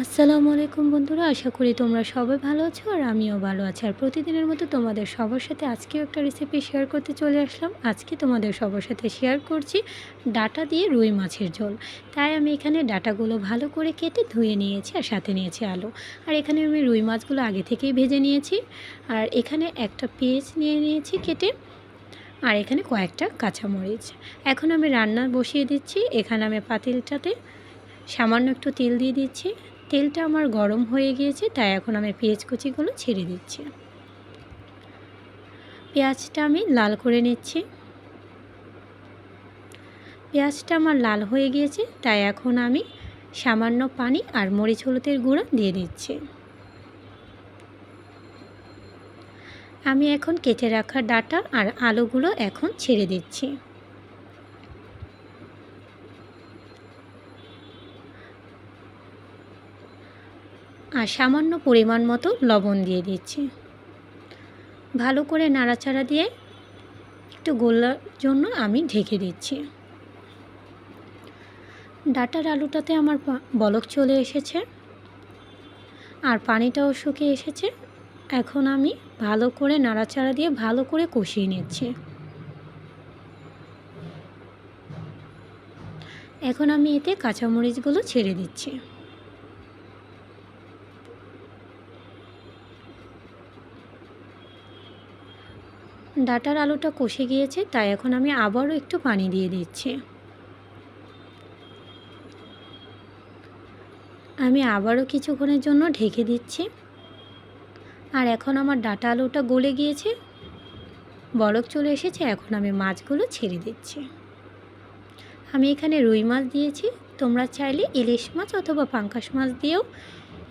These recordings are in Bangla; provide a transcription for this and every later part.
আসসালামু আলাইকুম বন্ধুরা, আশা করি তোমরা সবাই ভালো আছো আর আমিও ভালো আছি। আর প্রতিদিনের মতো তোমাদের সবার সাথে আজকেও একটা রেসিপি শেয়ার করতে চলে আসলাম। আজকে তোমাদের সবার সাথে শেয়ার করছি ডাটা দিয়ে রুই মাছের ঝোল। তাই আমি এখানে ডাটাগুলো ভালো করে কেটে ধুয়ে নিয়েছি আর সাথে নিয়েছি আলু। আর এখানে আমি রুই মাছগুলো আগে থেকেই ভেজে নিয়েছি। আর এখানে একটা পেঁয়াজ নিয়ে নিয়েছি কেটে। আর এখানে কয়েকটা কাঁচামরিচ। এখন আমি রান্না বসিয়ে দিচ্ছি। এখানে আমি পাতিলটাতে সামান্য একটু তেল দিয়ে দিচ্ছি। তেলটা আমার গরম হয়ে গিয়েছে, তাই এখন আমি পেঁয়াজ কুচিগুলো ছেড়ে দিচ্ছি। পেঁয়াজটা আমি লাল করে নিচ্ছি। পেঁয়াজটা আমার লাল হয়ে গিয়েছে, তাই এখন আমি সামান্য পানি আর মরিচ হলুদের গুঁড়ো দিয়ে দিচ্ছি। আমি এখন কেটে রাখা ডাটা আর আলুগুলো এখন ছেড়ে দিচ্ছি। আর সামান্য পরিমাণ মতো লবণ দিয়ে দিচ্ছি। ভালো করে নাড়াচাড়া দিয়ে একটু গোলার জন্য আমি ঢেকে দিচ্ছি। ডাটার আলুটাতে আমার বলক চলে এসেছে। আর পানিটাও শুকিয়ে এসেছে। এখন আমি ভালো করে নাড়াচাড়া দিয়ে ভালো করে কষিয়ে নিচ্ছি। এখন আমি এতে কাঁচামরিচগুলো ছেড়ে দিচ্ছি। ডাটার আলুটা কষে গিয়েছে, তাই এখন আমি আবারও একটু পানি দিয়ে দিচ্ছি। আমি আবারও কিছুক্ষণের জন্য ঢেকে দিচ্ছি। আর এখন আমার ডাটা আলুটা গলে গিয়েছে। বরফ চলে এসেছে, এখন আমি মাছগুলো ছেড়ে দিচ্ছি। আমি এখানে রুই মাছ দিয়েছি। তোমরা চাইলে ইলিশ মাছ অথবা পাঙ্কাশ মাছ দিয়েও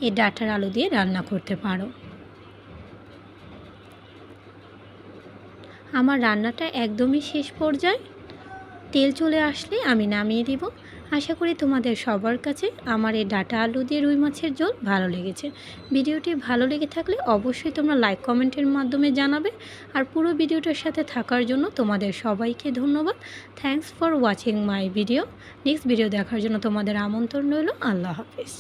এই ডাটার আলু দিয়ে রান্না করতে পারো। আমার রান্নাটা একদমই শেষ পর্যায়ে। তেল চলে আসলে আমি নামিয়ে দিব। আশা করি তোমাদের সবার কাছে আমার এই ডাটা আলু দিয়ে রুই মাছের ঝোল ভালো লেগেছে। ভিডিওটি ভালো লেগে থাকলে অবশ্যই তোমরা লাইক, কমেন্টের মাধ্যমে জানাবে। আর পুরো ভিডিওটার সাথে থাকার জন্য তোমাদের সবাইকে ধন্যবাদ। Thanks for watching my video next video দেখার জন্য তোমাদের আমন্ত্রণ রইল। আল্লাহ হাফিজ।